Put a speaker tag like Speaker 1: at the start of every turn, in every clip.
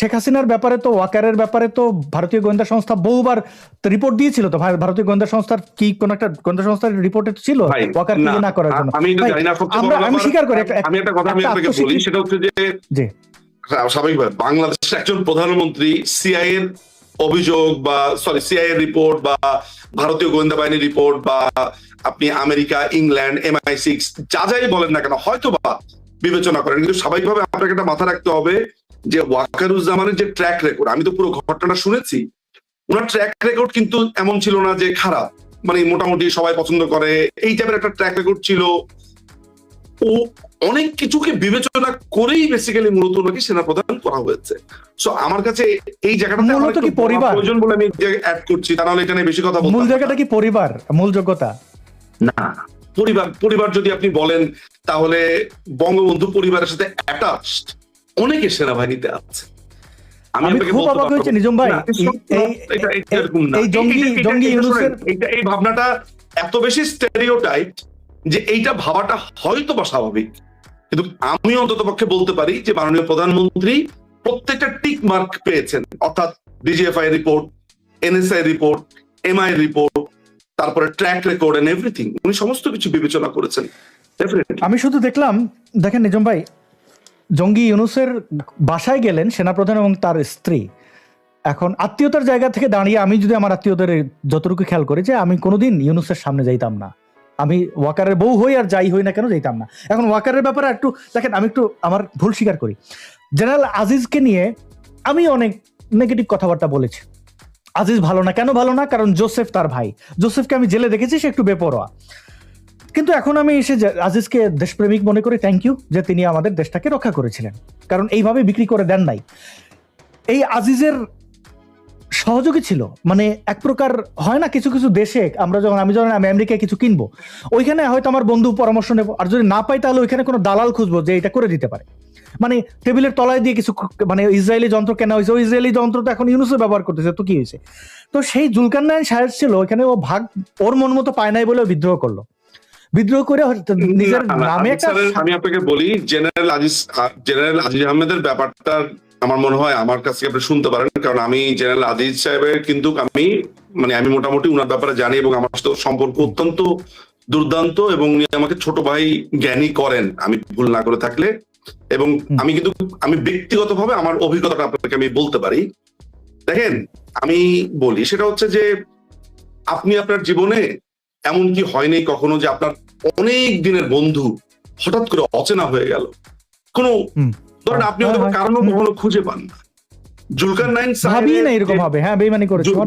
Speaker 1: শেখ হাসিনার ব্যাপারে তো ওয়াকারের ব্যাপারে তো ভারতীয় গোয়েন্দা সংস্থা বহুবার রিপোর্ট দিয়েছিল তো। ভাই- ভারতীয় গোয়েন্দা সংস্থার কি কোন একটা গোয়েন্দা সংস্থার রিপোর্টে ছিল? ওয়াকার কি না করার জন্য?
Speaker 2: আমি জানি না
Speaker 1: আমরা আমি স্বীকার করি
Speaker 2: আমি একটা কথা আমি আপনাকে বলি সেটা হচ্ছে যে
Speaker 1: জি।
Speaker 2: স্বাভাবিকভাবে বাংলাদেশের একজন প্রধানমন্ত্রী সিআই এর অভিযোগ বা সরি সিআই এর রিপোর্ট বা ভারতীয় গোয়েন্দা বাহিনীর রিপোর্ট বা আপনি আমেরিকা ইংল্যান্ড এমআই সিক্স যা যাই বলেন না কেন হয়তো বা বিবেচনা করেন। কিন্তু স্বাভাবিকভাবে আপনাকে একটা মাথা রাখতে হবে যে ওয়াকারুজ্জামানের যে ট্র্যাক রেকর্ড আমি তো পুরো ঘটনাটা শুনেছি ওনার ট্র্যাক রেকর্ড কিন্তু এমন ছিল না যে খারাপ। মানে মোটামুটি সবাই পছন্দ করে এই টাইপের একটা ট্র্যাক রেকর্ড ছিল। ও অনেক কিছুকে বিবেচনা করেই বেসিক্যালি মূলত ওনাকে সেনাপ্রধান করা হয়েছে। সো আমার কাছে এই জায়গাটা
Speaker 1: মূলত কি পরিবার?
Speaker 2: প্রয়োজন বলে আমি অ্যাড করছি তা নাহলে এটা নিয়ে বেশি কথা
Speaker 1: মূল জায়গাটা কি পরিবার? মূল যোগ্যতা?
Speaker 2: না। পরিবার পরিবার যদি আপনি বলেন তাহলে বঙ্গবন্ধু পরিবারের সাথে অ্যাটাচড অনেকে সেনাবাহিনীতে আছে।
Speaker 1: আমি খুব অবাক হয়েছি নিজম ভাই। এই- জঙ্গি জঙ্গি ইউনুসের
Speaker 2: এই ভাবনাটা এত বেশি স্টেরিওটাইপ যে এইটা ভাবাটা হয়তো বা স্বাভাবিক। কিন্তু আমি অন্তত পক্ষে বলতে পারি যে মাননীয় প্রধানমন্ত্রী প্রত্যেকটা টিক মার্ক পেয়েছেন। অর্থাৎ DGFI report NSI report MI report তারপরে ট্র্যাক রেকর্ড এন্ড এভরিথিং উনি সমস্ত কিছু বিবেচনা করেছেন।
Speaker 1: আমি শুধু দেখলাম দেখেন নিজম ভাই জঙ্গি ইউনুসের বাসায় গেলেন সেনাপ্রধান এবং তার স্ত্রী। এখন আত্মীয়তার জায়গা থেকে দাঁড়িয়ে আমি যদি আমার আত্মীয়দের যতটুকু খেয়াল করি যে আমি কোনোদিন ইউনুসের সামনে যাইতাম না। আমি ওয়াকারের বউ হই আর যাই হই না কেন যাইতাম না। এখন ওয়াকারের ব্যাপারে একটু দেখেন, আমি একটু আমার ভুল স্বীকার করি। জেনারেল আজিজকে নিয়ে আমি অনেক নেগেটিভ কথাবার্তা বলেছি। আজিজ ভালো না, কেন ভালো না? কারণ জোসেফ তার ভাই। জোসেফকে আমি জেলে দেখেছি, সে একটু বেপরোয়া। কিন্তু এখন আমি এসে আজিজকে দেশপ্রেমিক মনে করি থ্যাংক ইউ যে তিনি আমাদের দেশটাকে রক্ষা করেছিলেন। কারণ এইভাবে বিক্রি করে দেন নাই। এই আজিজের সহযোগী ছিল মানে এক প্রকার হয় না কিছু কিছু দেশে, আমরা যখন, আমি যখন আমি আমেরিকায় কিছু কিনবো, ওইখানে হয়তো আমার বন্ধু পরামর্শ নেব, আর যদি না পাই তাহলে ওইখানে কোনো দালাল খুঁজবো যে এটা করে দিতে পারে। মানে টেবিলের তলায় দিয়ে কিছু মানে ইসরায়েলি যন্ত্র কেনা হয়েছে, ওই ইসরায়েলি যন্ত্র তো এখন ইউনুসও ব্যবহার করতেছে, তো কি হয়েছে? তো সেই জুলকার নাইন সাহেব ছিল ওখানে ও ভাগ, ওর মন মতো পায় নাই বলে বিদ্রোহ করল। বিদ্রোহ করে নিজের নামে
Speaker 2: আমি
Speaker 1: একটা
Speaker 2: আমি আপনাকে বলি জেনারেল আজিজ জেনারেল আজিজ আহমেদের ব্যাপারটা আমার মনে হয় আমার কাছে আপনি শুনতে পারেন কারণ আমি জেনারেল আজিজ সাহেবের কিন্তু আমি মানে আমি মোটামুটি উনার ব্যাপারে জানি এবং আমার সাথে সম্পর্ক অত্যন্ত দুর্দান্ত এবং উনি আমাকে ছোট ভাই জ্ঞানী করেন আমি ভুল না করে থাকলে। এবং আমি কিন্তু আমি ব্যক্তিগতভাবে আমার অভিজ্ঞতাটা আপনাকে আমি বলতে পারি। দেখেন আমি বলি সেটা হচ্ছে যে আপনি আপনার জীবনে এমন কি হয়নি কখনো যে আপনার অনেক দিনের বন্ধু হঠাৎ করে অচেনা হয়ে গেল? কোনো ধরেন আপনি
Speaker 1: হ্যাঁ,
Speaker 2: হয়তো
Speaker 1: হ্যাঁ।
Speaker 2: কারণও কখনো খুঁজে পান না। জুলকার নাইন
Speaker 1: না এরকম
Speaker 2: সাহেবের
Speaker 1: হবে হ্যাঁ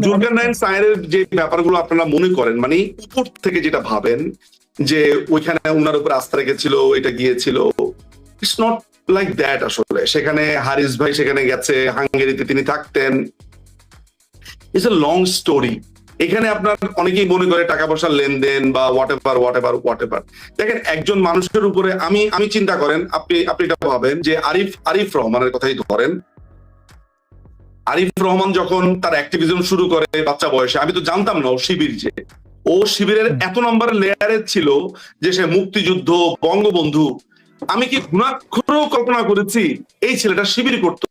Speaker 2: জুলকার নাইন সাহেবের যে ব্যাপারগুলো আপনারা মনে করেন মানে উপর থেকে যেটা ভাবেন যে ওইখানে উনার উপর আস্থা রেখেছিল এটা গিয়েছিল ইটস নট লাইক দ্যাট আসলে। সেখানে হারিস ভাই সেখানে গেছে হাঙ্গেরিতে তিনি থাকতেন। ইটস এ লং স্টোরি এখানে আপনার অনেকেই মনে করে টাকা পয়সার লেনদেন বা এভার হোয়াট এভার দেখেন, একজন মানুষের উপরে আমি আমি চিন্তা করেন, আপনি আপনি এটা ভাবেন যে আরিফ আরিফ রহমানের কথাই ধরেন। আরিফ রহমান যখন তার অ্যাক্টিভিজম শুরু করে বাচ্চা বয়সে, আমি তো জানতাম না ও শিবির যে। ও শিবিরের এত নম্বর লেয়ারে ছিল যে সে মুক্তিযুদ্ধ, বঙ্গবন্ধু। আমি কি গুণাক্ষর কল্পনা করেছি, এই ছেলেটা শিবির করত,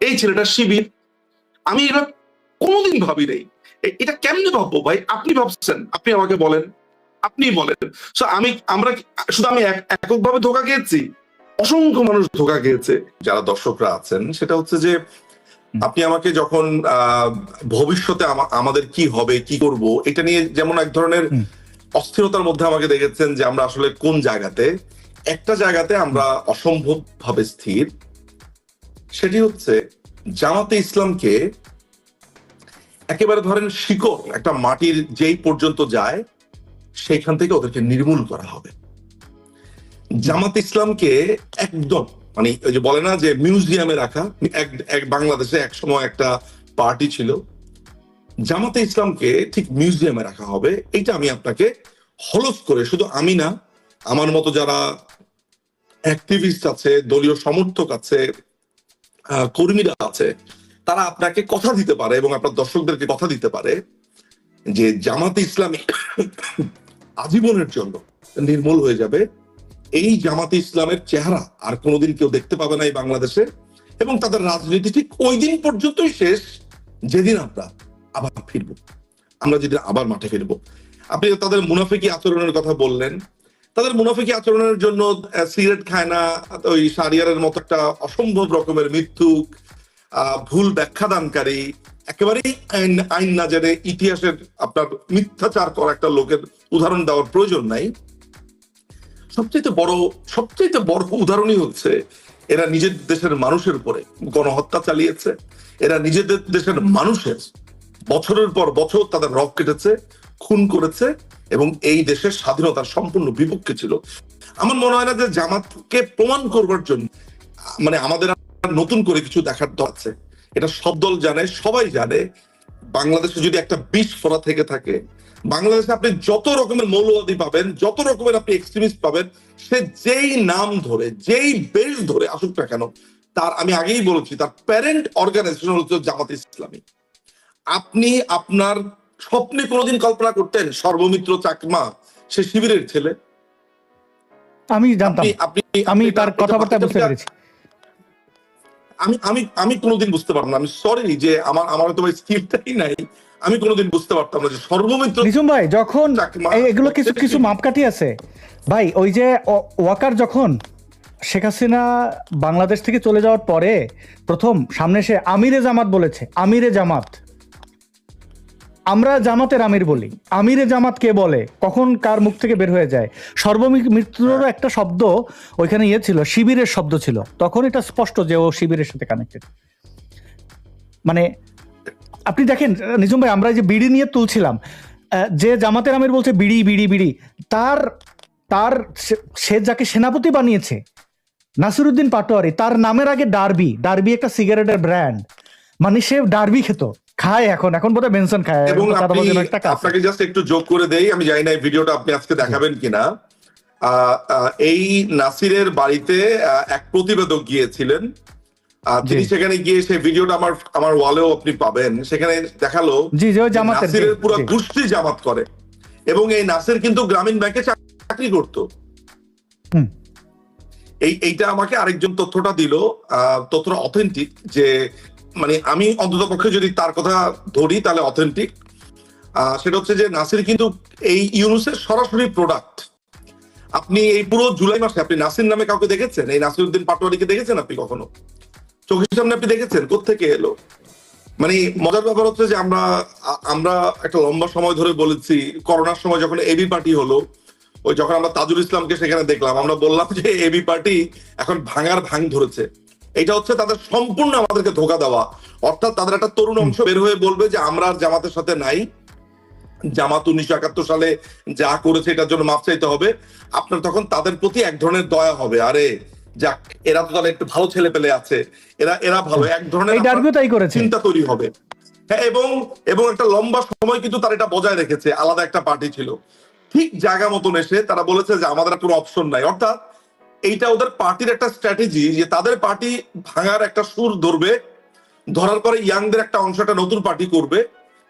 Speaker 2: এই ছেলেটা শিবির। আমি এটা কোনোদিন ভাবি নাই এটা কেমনে ভাববো ভাই? আপনি ভাবছেন আপনি আমাকে বলেন। আপনি বলেন। So আমি আমরা শুধু আমি এক- এককভাবে ধোকা খেয়েছি? অসংখ্য মানুষ ধোকা খেয়েছে। যারা দর্শকরা আছেন সেটা হচ্ছে যে আপনি আমাকে যখন আহ, ভবিষ্যতে আমাদের কি হবে কি করব এটা নিয়ে যেমন এক ধরনের অস্থিরতার মধ্যে আমাকে দেখেছেন যে আমরা আসলে কোন জায়গাতে? একটা জায়গাতে আমরা অসম্ভব ভাবে স্থির। সেটি হচ্ছে জামাতে ইসলামকে একেবারে ধরেন শিকড়, একটা মাটির যেই পর্যন্ত যায়, সেইখান থেকে ওদেরকে নির্মূল করা হবে। জামাত ইসলামকে একদম মানে ওই যে বলে না যে মিউজিয়ামে রাখা, এক বাংলাদেশে এক সময় একটা পার্টি ছিল। জামাতে ইসলামকে ঠিক মিউজিয়ামে রাখা হবে, এইটা আমি আপনাকে হলফ করে, শুধু আমি না, আমার মতো যারা অ্যাক্টিভিস্ট আছে, দলীয় সমর্থক আছে কর্মীরা আছে তারা আপনাকে কথা দিতে পারে এবং আপনার দর্শকদেরকে কথা দিতে পারে যে জামাতে ইসলামী আজীবনের জন্য নির্মূল হয়ে যাবে। এই জামাতে ইসলামের চেহারা আর কোনোদিন কেউ দেখতে পাবে না এই বাংলাদেশে এবং তাদের রাজনীতি ঠিক ওই দিন পর্যন্তই শেষ, যেদিন আমরা আবার ফিরবো। আমরা যেদিন আবার মাঠে ফিরবো। আপনি তাদের মুনাফিকি আচরণের কথা বললেন, তাদের মুনাফিকি আচরণের জন্য সিগারেট খায় না, ওই সারিয়ারের মতো একটা অসম্ভব রকমের মৃত্যুক ভুল ব্যাখ্যাদানকারী একেবারেই আইন আইন না জেনে ইতিহাসের আপনার মিথ্যাচার করা একটা লোকের উদাহরণ দেওয়ার প্রয়োজন নাই। সবচেয়ে বড় সবচেয়ে বড় উদাহরণই হচ্ছে এরা নিজের দেশের মানুষের উপরে গণহত্যা চালিয়েছে। এরা নিজেদের দেশের মানুষের বছরের পর বছর তাদের রক কেটেছে, খুন করেছে এবং এই দেশের স্বাধীনতার সম্পূর্ণ বিপক্ষে ছিল। আমার মনে হয় না যে জামাতকে প্রমাণ করবার জন্য মানে আমাদের নতুন করে কিছু দেখার দরকার আছে। এটা সব দল জানে সবাই জানে বাংলাদেশে যদি একটা বিষ ফোড়া থেকে থাকে বাংলাদেশে আপনি যত রকমের মৌলবাদী পাবেন যত রকমের আপনি এক্সট্রিমিস্ট পাবেন সে যেই নাম ধরে যেই বেশ ধরে আসুক না কেন তার আমি আগেই বলেছি তার প্যারেন্ট অর্গানাইজেশন হচ্ছে জামাত ইসলামী। আপনি আপনার স্বপ্নে কোনোদিন কল্পনা করতেন সর্বমিত্র চাকমা সে শিবিরের ছেলে?
Speaker 1: আমি জানতাম
Speaker 2: আপনি
Speaker 1: আমি তার কথাবার্তা বুঝতে পেরেছি।
Speaker 2: আমি আমি আমি কোনোদিন বুঝতে পারব না। আমি সরি যে আমার আমার তো স্কিলটাই নাই। আমি কোনোদিন বুঝতে পারতাম না যে সর্বমিত্র
Speaker 1: নিঝুম ভাই যখন এগুলো কিছু কিছু মাপকাঠি আছে। ভাই ওই যে ওয়াকার যখন শেখ হাসিনা বাংলাদেশ থেকে চলে যাওয়ার পরে প্রথম সামনে সে আমিরে জামাত বলেছে আমিরে জামাত। আমরা জামাতের আমির বলি। আমিরে জামাত কে বলে? কখন কার মুখ থেকে বের হয়ে যায়? সর্বমিত্ররও একটা শব্দ ওইখানে ইয়ে ছিল, শিবিরের শব্দ ছিল। তখন এটা স্পষ্ট যে ও শিবিরের সাথে কানেক্টেড মানে আপনি দেখেন নিজুম ভাই, আমরা যে বিড়ি নিয়ে তুলছিলাম যে জামাতের আমির বলছে, বিড়ি বিড়ি বিড়ি। তার তার সে যাকে সেনাপতি বানিয়েছে, নাসিরুদ্দিন পাটোয়ারি, তার নামের আগে ডারবি। ডারবি একটা সিগারেটের ব্র্যান্ড মানে সে ডারবি খেত। খায় এখন এখন বোধহয় বেনসন খায়।
Speaker 2: এবং। আপনাকে জাস্ট একটু যোগ করে দেই আমি জানি না এই ভিডিওটা আপনি আজকে দেখাবেন কিনা। এই নাসিরের বাড়িতে এক প্রতিবেদক গিয়েছিলেন। তিনি সেখানে গিয়ে সেই ভিডিওটা আমার আমার ওয়ালেও আপনি পাবেন। সেখানে দেখাল নাসিরের পুরো। গোষ্ঠী জামাত করে। এবং এই নাসির কিন্তু গ্রামীণ ব্যাংকে চাকরি করত।
Speaker 1: হুম।
Speaker 2: এই এইটা আমাকে আরেকজন তথ্যটা দিল। আহ, তথ্যটা অথেন্টিক যে মানে আমি অন্তত পক্ষে যদি তার কথা ধরি, তাহলে অথেন্টিক সেটা হচ্ছে যে নাসির কিন্তু এই ইউনুসের সরাসরি প্রোডাক্ট আপনি এই পুরো জুলাই মাসে, আপনি নাসির নামে কাউকে দেখেছেন? এই নাসিরউদ্দিন পাটোয়ারিকে দেখেছেন আপনি কখনো? চোখের সামনে আপনি দেখেছেন? কোত্থেকে এলো? মানে মজার ব্যাপার হচ্ছে যে আমরা আমরা একটা লম্বা সময় ধরে বলেছি, করোনার সময় যখন এবি পার্টি হলো, ওই যখন আমরা তাজুল ইসলামকে সেখানে দেখলাম, আমরা বললাম যে এবি পার্টি এখন ভাঙার ভাঙ ধরেছে। এটা হচ্ছে তাদের সম্পূর্ণ আমাদেরকে ধোকা দেওয়া। অর্থাৎ তাদের একটা তরুণ অংশ বের হয়ে বলবে যে আমরা আর জামাতের সাথে নাই। জামাত উনিশশো একাত্তর সালে যা করেছে এটার জন্য মাফ চাইতে হবে। আপনার তখন তাদের প্রতি এক ধরনের দয়া হবে। আরে যাক এরা তো তাহলে একটু ভালো ছেলে পেলে আছে। এরা এরা ভালো এক ধরনের চিন্তা তৈরি হবে। হ্যাঁ এবং এবং একটা লম্বা সময় কিন্তু তারা এটা বজায় রেখেছে। আলাদা একটা পার্টি ছিল। ঠিক জায়গা মতন এসে তারা বলেছে যে আমাদের কোনো অপশন নাই। অর্থাৎ এইটা ওদের পার্টির একটা স্ট্র্যাটেজি যে তাদের পার্টি ভাঙার একটা সুর ধরবে, ধরার পরে ইয়াংদের একটা অংশটা নতুন পার্টি করবে,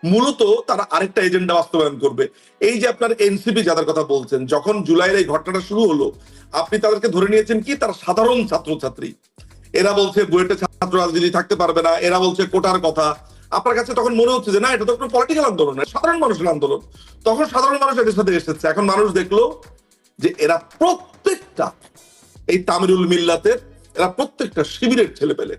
Speaker 2: মূলত তারা আরেকটা এজেন্ডা বাস্তবায়ন করবে। এই যে আপনার এনসিপি যাদের কথা বলছেন, যখন জুলাইয়ের এই ঘটনাটা শুরু হলো, আপনি তাদেরকে ধরে নিয়েছেন কি? তারা সাধারণ ছাত্রছাত্রী। এরা বলছে বুয়েটে ছাত্র রাজনীতি থাকতে পারবে না, এরা বলছে কোটার কথা। আপনার কাছে তখন মনে হচ্ছে যে না, এটা তো কোনো পলিটিক্যাল আন্দোলন না, সাধারণ মানুষের আন্দোলন। তখন সাধারণ মানুষ এদের সাথে এসেছে। এখন মানুষ দেখল যে এরা প্রত্যেকটা এই তামিরুল মিল্লাতের, এরা প্রত্যেকটা শিবিরের ছেলে পেলে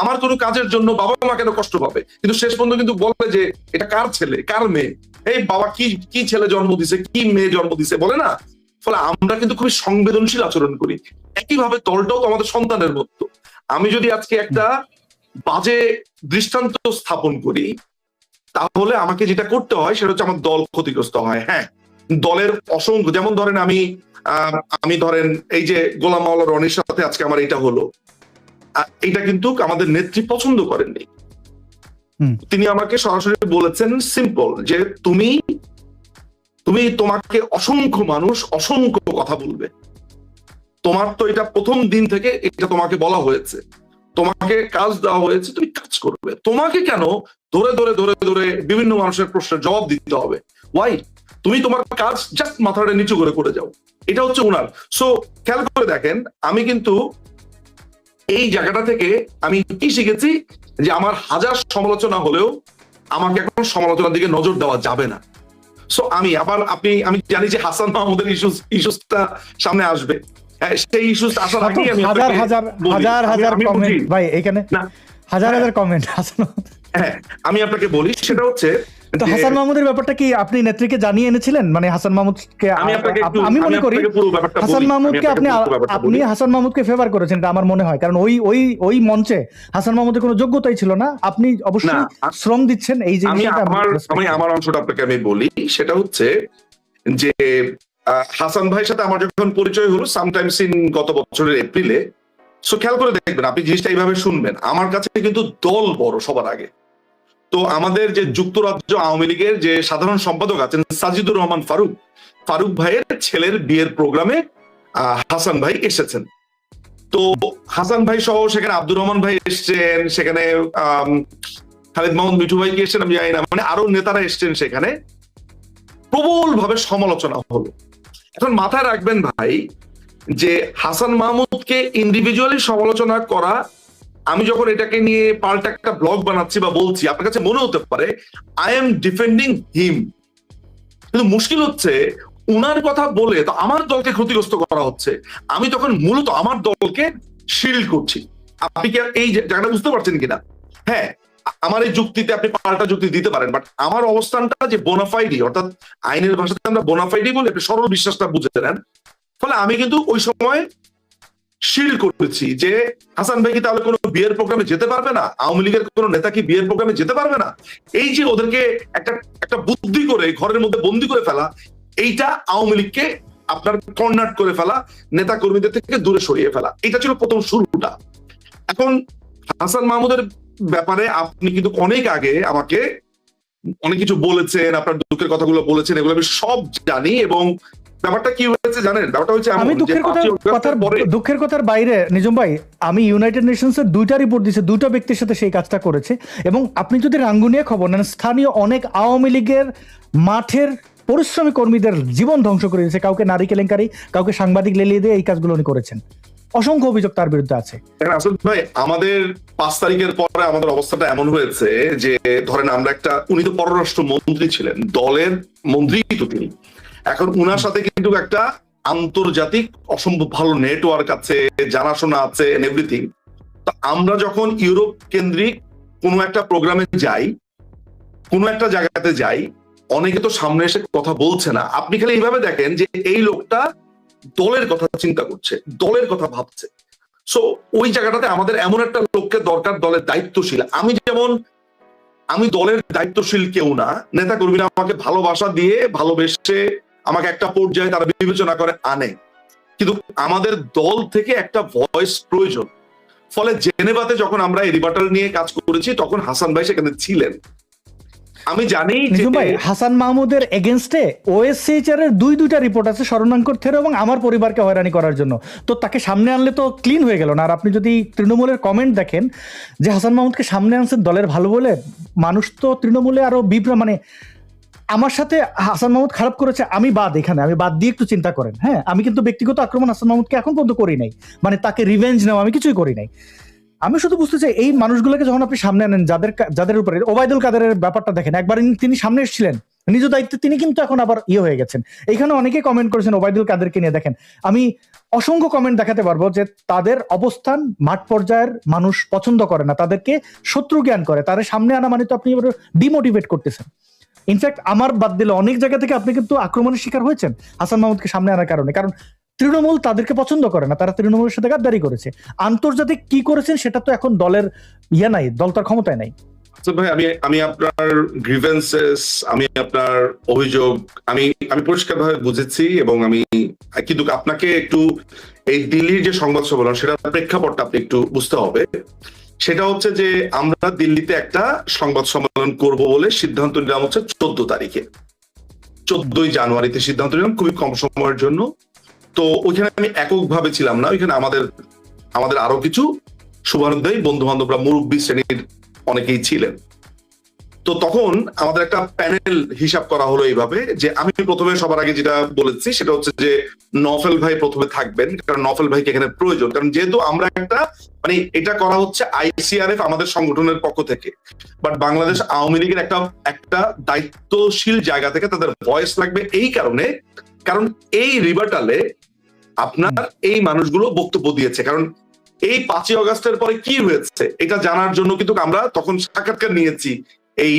Speaker 3: আমার কোনো কাজের জন্য বাবা মা কেন কষ্ট পাবে? কিন্তু শেষ পর্যন্ত কিন্তু বলবে যে, এটা কার ছেলে? কার মেয়ে? এই বাবা কি কি ছেলে জন্ম দিছে? কি মেয়ে জন্ম দিছে? বলে না? ফলে আমরা কিন্তু খুবই সংবেদনশীল আচরণ করি। একইভাবে দলটাও তো আমাদের সন্তানের মতো। আমি যদি আজকে একটা বাজে দৃষ্টান্ত স্থাপন করি, তাহলে আমাকে যেটা করতে হয়, সেটা হচ্ছে আমার দল ক্ষতিগ্রস্ত হয়। হ্যাঁ দলের অসংখ্য যেমন ধরেন আমি আহ, আমি ধরেন এই যে গোলাম মাওলা রনির সাথে আজকে আমার এটা হলো। এটা কিন্তু আমাদের নেত্রী পছন্দ করেননি। তিনি আমাকে সরাসরি বলেছেন সিম্পল যে তুমি তুমি তোমাকে অসংখ্য মানুষ অসংখ্য কথা বলবে। তোমার তো এটা প্রথম দিন থেকে এটা তোমাকে বলা হয়েছে। তোমাকে কাজ দেওয়া হয়েছে তুমি কাজ করবে। তোমাকে কেন ধরে ধরে ধরে ধরে বিভিন্ন মানুষের প্রশ্নের জবাব দিতে হবে? ওয়াই তুমি তোমার কাজ জাস্ট মাথাটা নিচু করে করে যাও। এটা হচ্ছে ওনার সো খেয়াল করে দেখেন আমি কিন্তু
Speaker 2: এই জায়গাটা থেকে আমি কি শিখেছি যে আমার হাজার সমালোচনা হলেও আমাকে এখন সমালোচনার দিকে নজর দেওয়া যাবে না। সো আমি আবার আপনি আমি জানি যে হাসান মাহমুদের ইস্যুস ইস্যুসটা সামনে আসবে। হ্যাঁ, সেই ইস্যুস আসার আগেই আমি
Speaker 1: হাজার হাজার হাজার হাজার কমেন্ট ভাই এখানে হাজার
Speaker 2: হ্যাঁ।
Speaker 1: হাজার কমেন্ট হাসান।
Speaker 2: হ্যাঁ আমি আপনাকে বলি সেটা হচ্ছে
Speaker 1: তো হাসান মাহমুদের ব্যাপারটা কি আপনি নেত্রীকে জানিয়ে এনেছিলেন? মানে হাসান মাহমুদকে
Speaker 2: আমি
Speaker 1: মনে করি হাসান। মাহমুদকে আপনি আপনি হাসান মাহমুদকে ফেভার করেছেন এটা আমার মনে হয়। কারণ ওই ওই ওই মঞ্চে হাসান মাহমুদের কোনো যোগ্যতাই ছিল না। আপনি অবশ্যই শ্রম দিচ্ছেন এই যে
Speaker 2: আমি আমার আমি আমার অংশটা আপনাকে আমি বলি সেটা হচ্ছে যে হাসান ভাইয়ের সাথে আমার যখন পরিচয় হলো সামটাইমস ইন গত বছরের এপ্রিলে সো খেয়াল করে দেখবেন আপনি জিনিসটা এইভাবে শুনবেন। আমার কাছে কিন্তু দল বড় সবার আগে। তো আমাদের যে যুক্তরাজ্য আওয়ামী লীগের যে সাধারণ সম্পাদক আছেন সাজিদুর রহমান ফারুক ফারুক ভাইয়ের ছেলের বিয়ের প্রোগ্রামে হাসান ভাই এসেছেন। তো হাসান ভাই সহ সেখানে আব্দুর রহমান ভাই এসছেন, সেখানে খালিদ মাহমুদ মিঠু ভাই এসছেন আমি জানি না মানে আরও নেতারা এসছেন সেখানে। প্রবল ভাবে সমালোচনা হলো। এখন মাথায় রাখবেন ভাই যে হাসান মাহমুদকে ইন্ডিভিজুয়ালি সমালোচনা করা আমি যখন এটাকে নিয়ে পাল্টা একটা ব্লগ বানাচ্ছি বা বলছি, আপনার কাছে মনে হতে পারে আই এম ডিফেন্ডিং হিম কিন্তু মুশকিল হচ্ছে, উনার কথা বলে তো আমার দলকে ক্ষতিগ্রস্ত করা হচ্ছে। আমি তখন মূলত আমার দলকে শিল্ড করছি। আপনি কি এই জায়গাটা বুঝতে পারছেন কিনা? হ্যাঁ আমার এই যুক্তিতে আপনি পাল্টা যুক্তি দিতে পারেন বাট আমার অবস্থানটা যে বোনাফাইডি অর্থাৎ আইনের ভাষাতে আমরা বোনাফাইডি বলে সরল বিশ্বাসটা বুঝে নেন ফলে আমি কিন্তু ওই সময় শিল্ড করেছি যে হাসান ভাই কি তাহলে কোনো বিয়ের প্রোগ্রামে যেতে পারবে না? আওয়ামী লীগের কোনো নেতা কি বিয়ের প্রোগ্রামে যেতে পারবে না? এই যে ওদেরকে একটা একটা বুদ্ধি করে, ঘরের মধ্যে বন্দি করে ফেলা, এইটা আওয়ামী লীগকে আপনার কর্নার করে ফেলা, নেতা কর্মীদের থেকে দূরে সরিয়ে ফেলা। এটা ছিল প্রথম শুরুটা। এখন হাসান মাহমুদের ব্যাপারে আপনি কিন্তু অনেক আগে আমাকে অনেক কিছু বলেছেন, আপনার দুঃখের কথাগুলো বলেছেন, এগুলো আমি সব জানি এবং ব্যাপারটা কি হয়েছে জানেন? ব্যাপারটা হচ্ছে
Speaker 1: আমি দুঃখের কথা কথার দুঃখের কথার বাইরে নিজম ভাই আমি ইউনাইটেড নেশনস এর দুইটা রিপোর্ট দিয়েছে ব্যক্তির সাথে সেই কাজটা করেছে। এবং আপনি যদি রাঙ্গুনিয়া খবর নেন স্থানীয় অনেক আওয়ামী লীগের মাঠের পরিশ্রমী কর্মীদের জীবন ধ্বংস করে দিয়েছে। কাউকে নারী কেলেঙ্কারি কাউকে সাংবাদিক লেলিয়ে দিয়ে এই কাজগুলো উনি করেছেন। অসংখ্য অভিযোগ তার বিরুদ্ধে আছে।
Speaker 2: আসল ভাই আমাদের পাঁচ তারিখের পরে আমাদের অবস্থাটা এমন হয়েছে যে ধরেন আমরা একটা উনি তো পররাষ্ট্র মন্ত্রী ছিলেন দলের মন্ত্রী তো তিনি। এখন উনার সাথে কিন্তু একটা আন্তর্জাতিক অসম্ভব ভালো নেটওয়ার্ক আছে, জানাশোনা আছে এভরিথিং তো আমরা যখন ইউরোপ কেন্দ্রিক কোনো একটা প্রোগ্রামে যাই, কোনো একটা জায়গাতে যাই, অনেকে তো সামনে এসে কথা বলছে না। আপনি খালি এইভাবে দেখেন যে এই লোকটা দলের কথা চিন্তা করছে, দলের কথা ভাবছে। সো ওই জায়গাটাতে আমাদের এমন একটা লোককে দরকার দলের দায়িত্বশীল। আমি যেমন, আমি দলের দায়িত্বশীল কেউ না নেতা কর্মীরা আমাকে ভালোবাসা দিয়ে ভালোবেসে আমাকে একটা পর্যায়ে তারা বিবেচনা করে আনে। কিন্তু আমাদের দল থেকে একটা ভয়েস প্রয়োজন। ফলে জেনেভাতে যখন আমরা এই রিবাটাল নিয়ে কাজ করেছি, তখন হাসান ভাই সেখানে ছিলেন। আমি জানি
Speaker 1: ভাই, হাসান মাহমুদের এগেনস্টে ওএসসিএইচআর এর দুই দুইটা রিপোর্ট আছে শরণাঙ্কর থেরো এবং আমার পরিবারকে হয়রানি করার জন্য। তো তাকে সামনে আনলে তো ক্লিন হয়ে গেল না? আর আপনি যদি তৃণমূলের কমেন্ট দেখেন, যে হাসান মাহমুদকে সামনে আনছেন দলের ভালো বলে, মানুষ তো তৃণমূলে আরও বিভ্রা মানে আমার সাথে হাসান মাহমুদ খারাপ করেছে, আমি বাদ এখানে, আমি বাদ দিয়ে একটু চিন্তা করেন। হ্যাঁ আমি কিন্তু ব্যক্তিগত আক্রমণ হাসান মাহমুদকে এখন পর্যন্ত করি নাই। মানে তাকে রিভেঞ্জ নেওয়া আমি কিছুই করি নাই। আমি শুধু বুঝতে চাই, এই মানুষগুলোকে যখন আপনি সামনে আনেন, যাদের যাদের উপরে, ওবায়দুল কাদেরের ব্যাপারটা দেখেন, একবার তিনি সামনে এসেছিলেন, নিজ দায়িত্বে তিনি কিন্তু এখন আবার ইয়ে হয়ে গেছেন। এখানে অনেকে কমেন্ট করেছেন ওবায়দুল কাদেরকে নিয়ে, দেখেন, আমি অসংখ্য কমেন্ট দেখাতে পারব যে তাদের অবস্থান মাঠ পর্যায়ের মানুষ পছন্দ করে না, তাদেরকে শত্রু জ্ঞান করে, তাদের সামনে আনা মানে তো আপনি ডিমোটিভেট করতেছেন। ইনফ্যাক্ট আমার বাদ দিলে অনেক জায়গা থেকে আপনি কিন্তু আক্রমণের শিকার হয়েছেন হাসান মাহমুদকে সামনে আনার কারণে। কারণ তৃণমূল তাদেরকে পছন্দ করে না, তারা তৃণমূলের সাথে গাদ্দারি করেছে। আন্তর্জাতিক কি করেছেন সেটা তো এখন দলের ইয়ে নাই, দল তার ক্ষমতায় নাই।
Speaker 2: আচ্ছা ভাই, আমি আমি আপনার গ্রিভেন্সেস আমি আপনার অভিযোগ, আমি আমি পরিষ্কারভাবে বুঝেছি এবং আমি, কিন্তু আপনাকে একটু এই দিল্লির যে সংবাদ সম্মেলন, সেটার প্রেক্ষাপটটা আপনি একটু বুঝতে হবে। সেটা হচ্ছে যে আমরা দিল্লিতে একটা সংবাদ সম্মেলন করব বলে সিদ্ধান্ত নিলাম হচ্ছে চোদ্দ তারিখে। চোদ্দই জানুয়ারিতে সিদ্ধান্ত নিলাম, খুবই কম সময়ের জন্য। তো ওইখানে আমি এককভাবে ছিলাম না, ওইখানে আমাদের আমাদের আরও কিছু শুভানুদ্দায়ী বন্ধু বান্ধবরা মুরব্বী শ্রেণির অনেকেই ছিলেন। তো তখন আমাদের একটা প্যানেল হিসাব করা হলো এইভাবে যে আমি প্রথমে সবার আগে যেটা বলেছি সেটা হচ্ছে যে নফেল ভাই প্রথমে থাকবেন, কারণ নফেল ভাইকে এখানে প্রয়োজন। কারণ যেহেতু আমরা একটা মানে এটা করা হচ্ছে আইসিআরএফ আমাদের সংগঠনের পক্ষ থেকে। বাট বাংলাদেশ আওয়ামী লীগের একটা একটা দায়িত্বশীল জায়গা থেকে তাদের ভয়েস লাগবে এই কারণে, কারণ এই রিভার্টালে আপনার এই মানুষগুলো বক্তব্য দিয়েছে। কারণ এই পাঁচই অগস্টের পরে কি হয়েছে, এটা জানার জন্য কিন্তু আমরা তখন সাক্ষাৎকার নিয়েছি। এই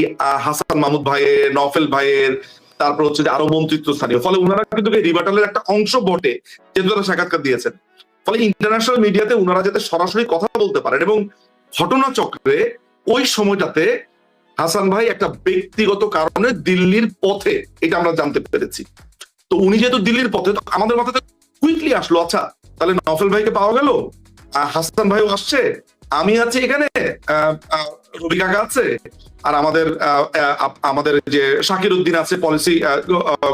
Speaker 2: হাসান মাহমুদ ভাইয়ের নফেল ভাইয়ের, তারপর হচ্ছে আরও মন্ত্রিত্ব স্থানীয় ফলে ওনারা কিন্তু এই রিভার্টালের একটা অংশ বটে, যেহেতু তারা সাক্ষাৎকার দিয়েছেন। ফলে ইন্টারন্যাশনাল মিডিয়াতে ওনারা যাতে সরাসরি কথা বলতে পারেন এবং ঘটনাচক্রে ওই সময়টাতে হাসান ভাই একটা ব্যক্তিগত কারণে দিল্লির পথে, এটা আমরা জানতে পেরেছি। তো উনি যেহেতু দিল্লির পথে, তো আমাদের মাথাতে কুইকলি আসলো আচ্ছা তাহলে নফেল ভাইকে পাওয়া গেল? হাসান ভাইও আসছে? আমি আছি এখানে? রবি কাকা আছে? আর আমাদের আমাদের যে শাকির উদ্দিন আছে পলিসি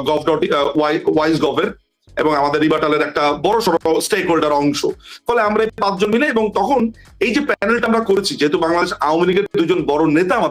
Speaker 2: গভ ডট ওয়াইজ গভের এবং আমাদের রিবাটালের একটা বড় সড়ো স্টেক হোল্ডার অংশ। ফলে আমরা এই পাঁচজন মিলে এবং তখন এই যে প্যানেলটা আমরা করেছি, যেহেতু বাংলাদেশ আওয়ামী লীগের দুজন বড় নেতা আমাদের